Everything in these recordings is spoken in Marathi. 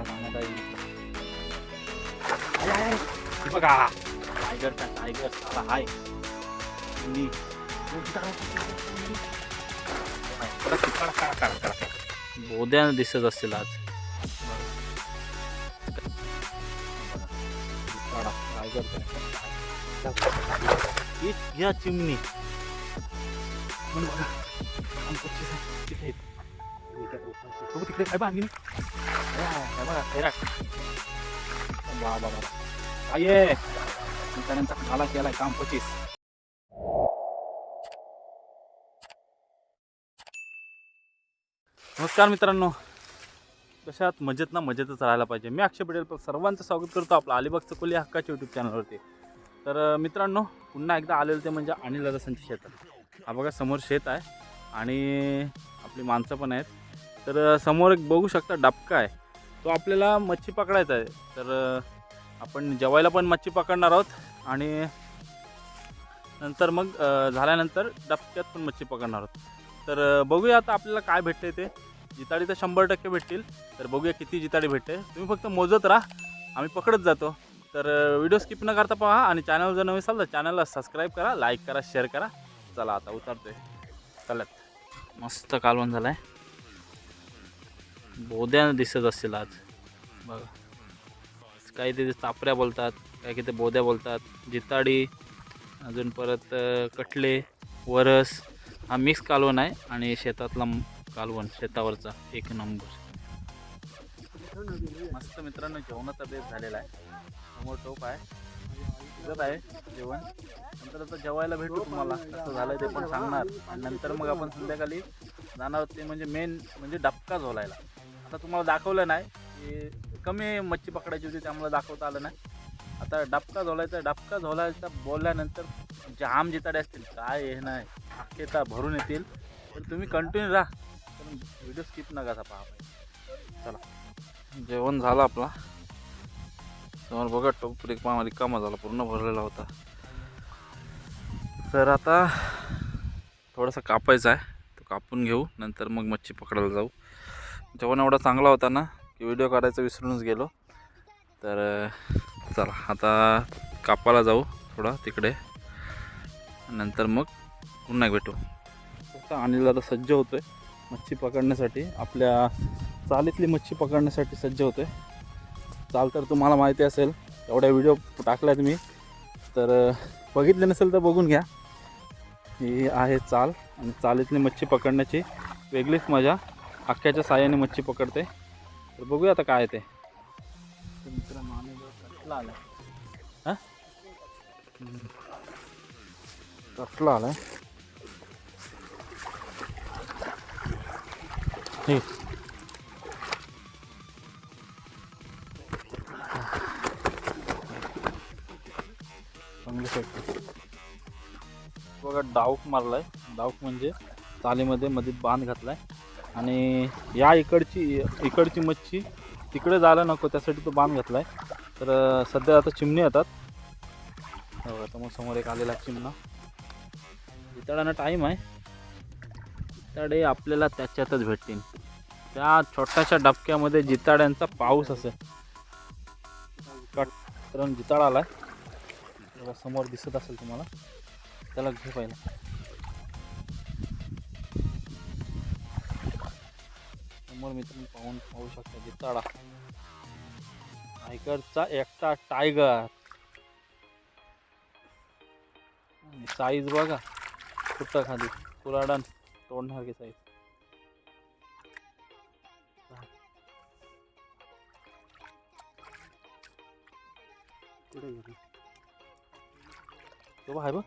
चला जाण्यात आहे बघा टायगर का टायगर साला हाय चिमणी. दिसत असतील आज या चिमणी तिकडे काय बांधली केलाय काम पचीस. नमस्कार मित्रांनो. कशात मजेत ना मजेतच राहायला पाहिजे. मी अक्षय पटेल सर्वांचं स्वागत करतो आपलं अलिबागचं कोली हक्काच्या यूट्यूब चॅनलवरती तर मित्रांनो पुन्हा एकदा आलेलं ते म्हणजे अनिल दादासांच्या शेतात. हा बघा समोर शेत आहे आणि आपली माणसं पण आहेत. तर समोर एक बघू शकता डबका आहे. तो आपल्याला मच्छी पकडायचा आहे. तर आपण जेवायला पण मच्छी पकडणार आहोत आणि नंतर मग झाल्यानंतर डबक्यात पण मच्छी पकडणार आहोत. तर बघूया आता आपल्याला काय भेटते ते. जिताडी तर शंभर टक्के भेटतील. तर बघूया किती जिताडी भेटते. तुम्ही फक्त मोजत राहा. आम्ही पकडत जातो. तर व्हिडिओ स्किप न करता पहा आणि चॅनल जर नवीन असाल तर चॅनलला सबस्क्राईब करा लाईक करा शेअर करा. चला आता उतरतोय. चलत मस्त कालवण आहे बोद्या दिसत असतील आज. बघा. काही तिथे चापऱ्या बोलतात काही तिथे बोद्या बोलतात. जिताडी अजून परत कटले वरस. हा मिक्स कालवण आहे आणि शेतातला कालवण शेतावरचा एक नंबर मस्त मित्रांनो जेवणाचा बेस झालेला आहे. समोर टोप आहे. आहे जेवण. नंतर आता जेवायला भेटू तुम्हाला. कसं झालं ते पण सांगणार. आणि नंतर मग आपण संध्याकाळी जाणार ते म्हणजे मेन म्हणजे डबका झोलायला. आता तुम्हाला दाखवलं नाही की कमी मच्छी पकडायची होती त्यामुळे दाखवता आलं नाही. आता डबका झोलायचा डबका झोलायचा बोलल्यानंतर जाम जिताडे असतील. काय हे नाही अख्खेता भरून येतील. पण तुम्ही कंटिन्यू राहा. पण व्हिडिओ स्किप नका पहा. चला. जेवण झालं आपला. समोर बघा टोप रिकामा रिकामा झाला पूर्ण भरलेला होता. तर आता थोडासा कापायचा आहे. तो कापून घेऊ नंतर मग मच्छी पकडायला जाऊ. जेवण एवढा चांगला होता ना की व्हिडिओ काढायचा विसरूनच गेलो. तर चला आता कापायला जाऊ थोडा तिकडे. नंतर मग पुन्हा भेटू. फक्त अनिल आता सज्ज होतो आहे मच्छी पकडण्यासाठी. आपल्या चालीतली मच्छी पकडण्यासाठी सज्ज होतो आहे चाल तर तुम्हाला माहिती असेल एवढ्या व्हिडिओ टाकल्यात मी. तर बघितले नसेल तर बघून घ्या. ही आहे चाल आणि चालीतली मच्छी पकडण्याची वेगळीच मजा. अख्ख्याच्या साह्याने मच्छी पकडते. तर बघूया आता काय ते. तर मित्रांनो आलाय. हां. हे चांगलं बघा डाऊक मारलाय. डाऊक म्हणजे चालीमध्ये मध्ये बांध घातलाय. आणि या इकडची इकडची मच्छी तिकडे जायला नको त्यासाठी तो बांध घातलाय. तर सध्या आता चिमणी येतात. हो आता मग समोर एक आलेला चिमणा. जिताडांना टाईम आहे. जिताडे आपल्याला त्याच्यातच भेटतील. त्या छोट्याशा डबक्यामध्ये जिताड्यांचा पाऊस असेल. कट तर जिताडा आला आहे समोर दिसत असेल तुम्हाला. त्याला घे पाहिजे समोर मित्रांनो पाहून पाहू शकता जिताडा टायगरचा एकटा टायगर. साईज बघा. कुठं खाली? कुराडन तोडणार साईज कुठे गेली? तो बघ. आहे बघ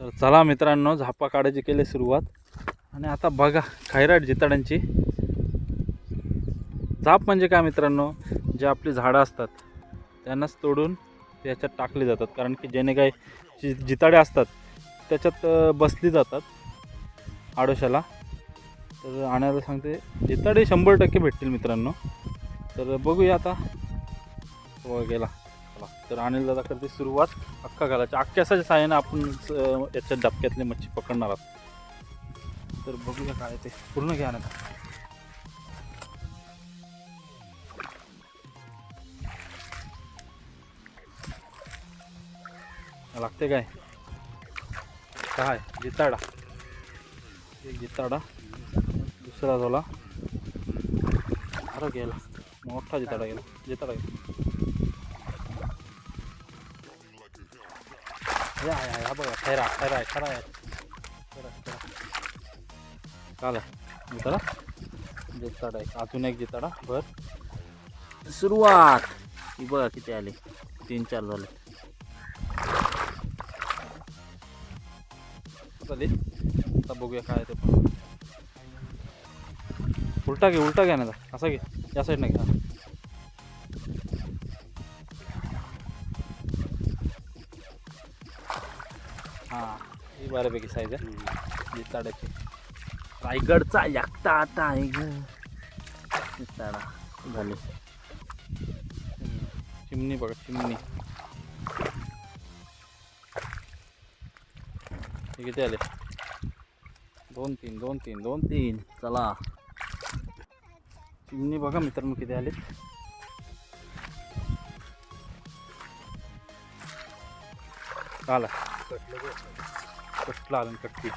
तर चला मित्रांनो झापा काढायची केली सुरुवात. आणि आता बघा खैराट जिताड्यांची झाप म्हणजे काय मित्रांनो? जे आपली झाडं असतात त्यांनाच तोडून त्याच्यात टाकले जातात. कारण की जेणे काही जी जिताडे असतात त्याच्यात बसली जातात आडोशाला. तर आणायला सांगते जिताडे शंभर टक्के भेटतील मित्रांनो. तर बघूया आता. हो, गेला. चला तर अनिल दादा करते सुरुवात. अख्खा घालायच्या अख्ख्याच्या साह्याने आपण याच्या डबक्यातले मच्छी पकडणार आहोत. तर बघूया काय ते. पूर्ण घ्या ना. लागते काय? काय? जिताडा. एक जिताडा. दुसरा झाला. अरे गेला. मोठा जिताडा गेला. जिताडा गेला. या या बघा खैरा खैरा आहे खरा आहे खरा जिताडा जिताडा आहे अजून एक जिताडा बर सुरुवात ही बघा किती आले तीन चार झाले चालेल आता बघूया काय ते पण उलटा घे उलटा घ्या ना आता. असा घे या साईडनं घ्या बऱ्यापैकी साईज आहे. ताड्याची रायगडचा एकटा आता आहे ग. ताडा झाले. चिमणी बघा चिमणी. हे किती आले? दोन तीन दोन तीन दोन तीन. चला. चिमणी बघा मित्रांनो किती आले. आला. कटला आलं कटकी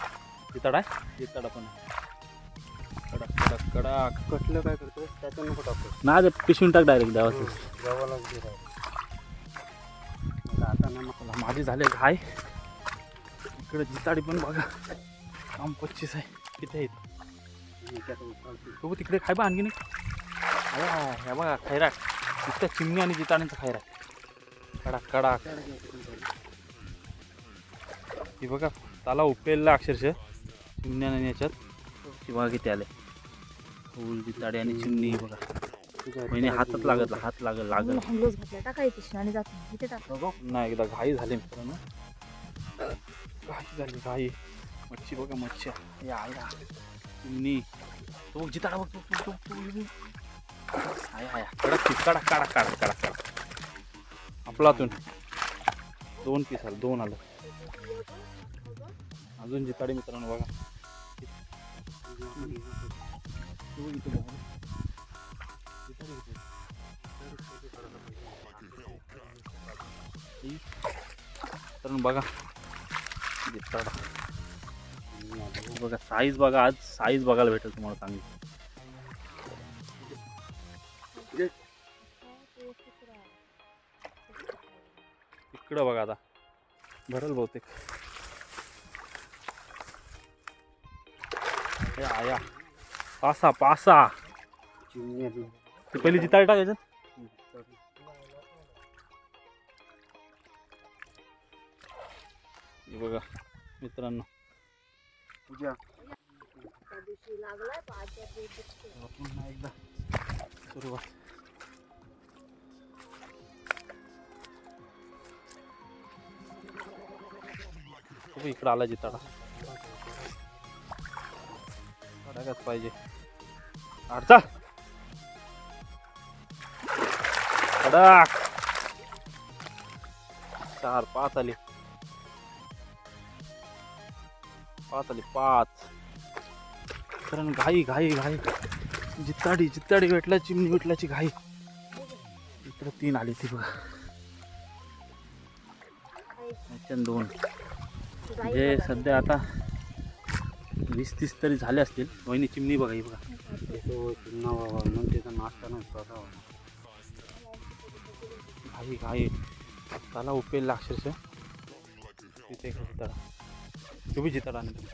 जिताडा आहे जिताडा पण. कडक कडक कडक. कटलं काय करतो त्याचं नको टाकतो ना ते पिशवून टाक डायरेक्ट द्यावं गव्हाला आता ना मग चला, माझे झाले घाय. इकडे जिताडी पण बघा. काम पच्चीस आहे. किती आहेत. बघू तिकडे खाय बा आणखी नाही ह्या बघा खैराट नुसत्या चिमणी आणि जिताड्यांचा खैराट कडक कडक. ही बघा. त्याला उपेलला अक्षरशः. चिमण्या आणि याच्यात. बघा किती आले. फुल जिताडे आणि चिमणी बघा. महिने हातात लागत हात लागल लागल घातला आणि जातो. इथे टाक. पुन्हा एकदा घाई झाली मित्रांनो. घाई झाली घाई. मच्छी बघा मच्छी. या या. चिमणी. तो बघ जिताडा बघ तो आया आया पीस. कडक कडक कडक कडक कडक आपलातून दोन पीस आलं दोन आलं. अजून जिताडे मित्रांनो बघा. तो बघा. बघा जिताडा बघा साईज बघा आज साईज बघायला भेटेल तुम्हाला चांगली. इकडं बघा आता. भरल बहुतेक. हे आया पासा पासा. ती पहिली जिताडी टाकायचं बघा मित्रांनो. एकदा सुरुवात. इकडं आला जिताडा. अडकच पाहिजे. अडचा अडक चार पाच आली. पाच आली पाच. कारण घाई घाई घाई. जित्ताडी जित्ताडी भेटला चिमणी भेटल्याची घाई. इकडे तीन आली ती बघा. दोन. म्हणजे सध्या आता वीस तीस तरी झाले असतील वहिनी चिमणी बघा ही बघा. व्हावा म्हणून त्याचा नाश्ता नाही त्याला उपेलला अक्षरशः. तिथे एक जिताडा तुम्ही जिताडा नाही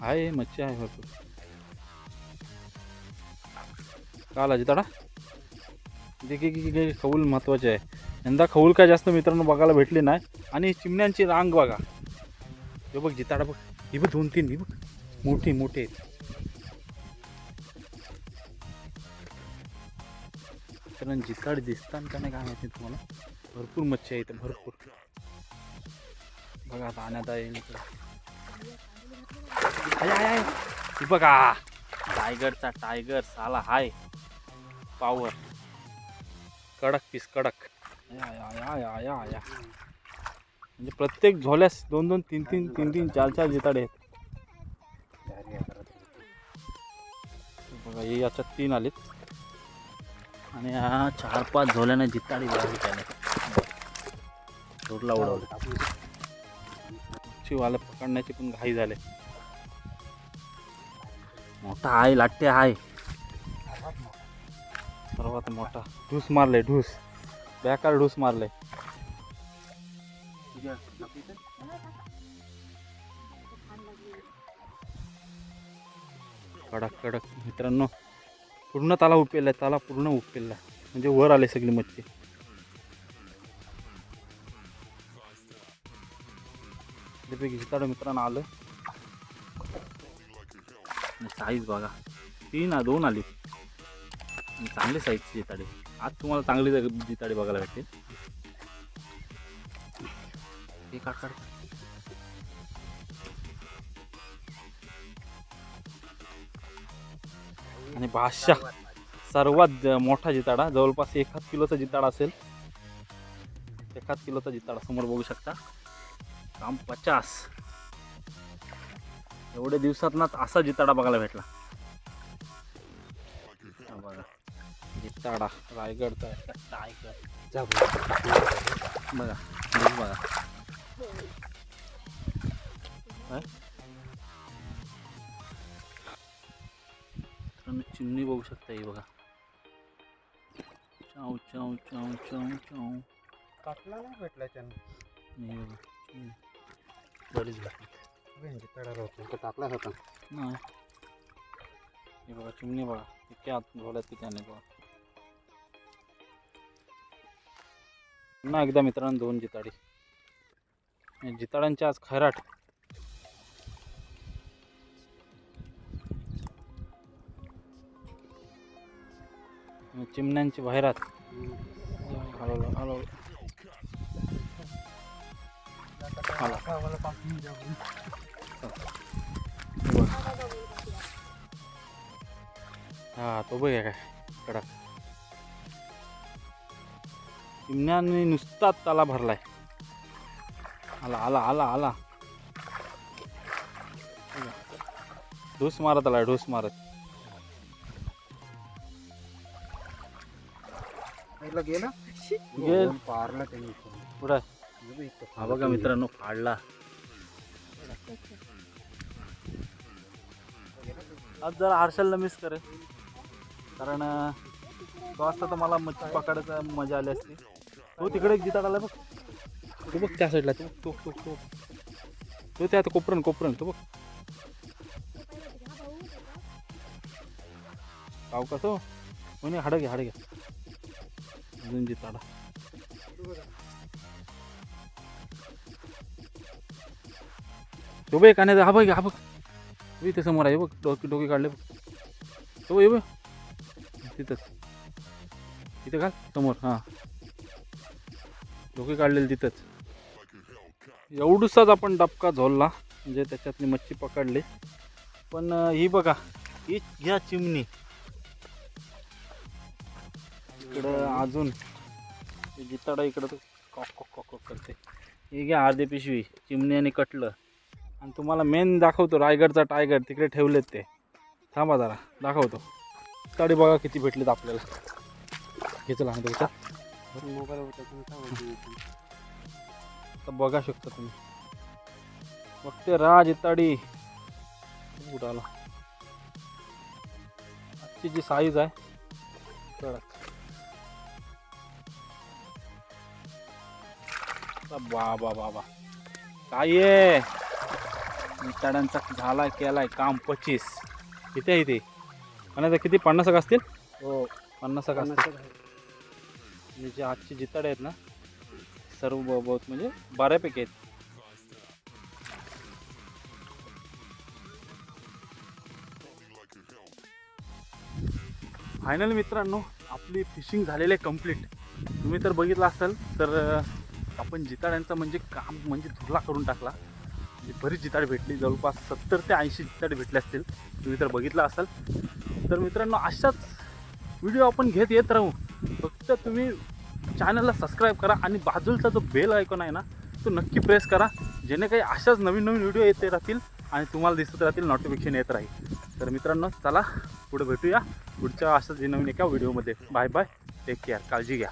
आहे मच्छी आहे भरपूर. का आला जिताडा. देखील की- काही खऊल महत्त्वाचे आहे. यंदा खऊल काय जास्त मित्रांनो बघायला भेटली नाही. आणि चिमण्यांची रांग बघा. हे बघ जिताडा बघ. ही बघ दोन तीन ही बघ. मोठी मोठी आहेत. कारण जिताड दिसतात का नाही काय माहिती तुम्हाला. भरपूर मच्छी आहे इथं भरपूर. बघा आता आणण्यात येईल बघा. टायगरचा टायगर साला हाय. पावर कडक पीस कडक. म्हणजे प्रत्येक झोल्यास दोन दोन तीन तीन तीन तीन चार चार जिताडे आहेत. बघा हे याच्यात तीन आलेत. आणि हा चार पाच झोल्याने जिताडी लागली त्याने झोडला उडवले. मच्छीवाला पकडण्याची पण घाई झाले. मोठा आहे लाट्टे आहे सर्वात मोठा. ढूस मारले ढूस. बेकार ढूस मारले कडक कडक. मित्रांनो पूर्ण ताला उपेल आहे ताला पूर्ण उपेल म्हणजे वर आले सगळी मच्छी. त्यापैकी जिताडं मित्रांनो आलं. साईज बघा. तीन दोन आली. चांगली साईजची जिताडे. आज तुम्हाला चांगली जिताडे बघायला भेटेल हे काढ काढ. आणि भाषा सर्वात मोठा जिताडा. जवळपास एखाद किलोचा जिताडा असेल. एखाद किलोचा जिताडा समोर बघू शकता. काम पचास. एवढ्या दिवसात ना असा जिताडा बघायला भेटला. रायगडचा रायगड जा भाऊ. बघा ढूस बघा तुम्ही चिमणी बघू शकता ही बघा चाव चाव चाव चाव चाव काटला नाही भेटला त्यानं हे बघा चिमणी. बरीच भेटली तळाला होता तो टाकलाच होता नाही हे बघा चिमणी बघा किती आत झोल्यात किती आणि बघा पुन्हा एकदा मित्रांनो दोन जिताडी. आणि जिताड्यांची आज खैराट. चिमण्यांची बाहेरात हलवलं हलवलं हा तो बघ काय. कडक. चिमण्याने नुसताच त्याला भरलाय. आला आला आला आला. ढोस मारत आला ढोस मारत. गेला गेल. पारला त्यांनी कुठं हे बघ मित्रांनो फाडला. आज जरा हर्षलला मिस करेल. कारण तो असता तर मला मच्छी पकडायचा मजा आली असती. तो तिकडे एक जिताड आला बघ. तो बघ त्या साईडला तो तो तो तो. तो त्या कोपरण कोपरण तो बघ. काव का तो? हो म्हणे हाडं घ्या हाडं घ्या अजून जिताडा. तो बघ कान्या हा बघ हा बघ. इथे समोर आहे बघ डोके डोके काढले बघ. तो ये बघ. तिथंच. तिथं घाल समोर हां. डोके काढलेले तिथंच. एवढूसाच आपण डबका झोलला म्हणजे त्याच्यातली मच्छी पकडली. पण ही बघा ही घ्या चिमणी. इकडं अजून हे जिताडा इकडं तर कॉक कॉक कॉक कॉक करते. ही घ्या अर्धी पिशवी चिमणी आणि कटलं. आणि तुम्हाला मेन दाखवतो रायगडचा टायगर तिकडे ठेवलेत ते. थांबा जरा दाखवतो. तडी बघा किती भेटलेत आपल्याला. घेतलं ना तुमचा मोबाईल होता तुमचा होता. तर बघा शकता तुम्ही. बघते राज इताडी. आला. आजची जी साईज आहे कडक. बा बा बा बा. काय आहे इताड्यांचा झालाय केलाय काम पच्चीस. किती आहे इथे. आणि किती? पन्नास असतील? हो. पन्नास असतील. म्हणजे जे आजचे जिताडे आहेत ना सर्व बहुत म्हणजे बऱ्यापैकी आहेत. फायनल मित्रांनो आपली फिशिंग झालेली आहे कंप्लीट तुम्ही तर बघितलं असाल तर आपण जिताड्यांचा म्हणजे काम म्हणजे धुरला करून टाकला. म्हणजे बरीच जिताड भेटली जवळपास सत्तर ते ऐंशी जिताडे भेटले असतील. तुम्ही तर बघितलं असाल. तर मित्रांनो अशाच व्हिडिओ आपण घेत येत राहू. फक्त तुम्ही चॅनलला सबस्क्राईब करा आणि बाजूचा जो बेल आयकॉन आहे ना तो नक्की प्रेस करा. जेणे काही अशाच नवीन नवीन व्हिडिओ येते राहतील आणि तुम्हाला दिसत राहतील नोटिफिकेशन येत राहील. तर मित्रांनो चला पुढे भेटूया. पुढच्या अशाच नवीन एका व्हिडिओमध्ये बाय बाय टेक केअर काळजी घ्या.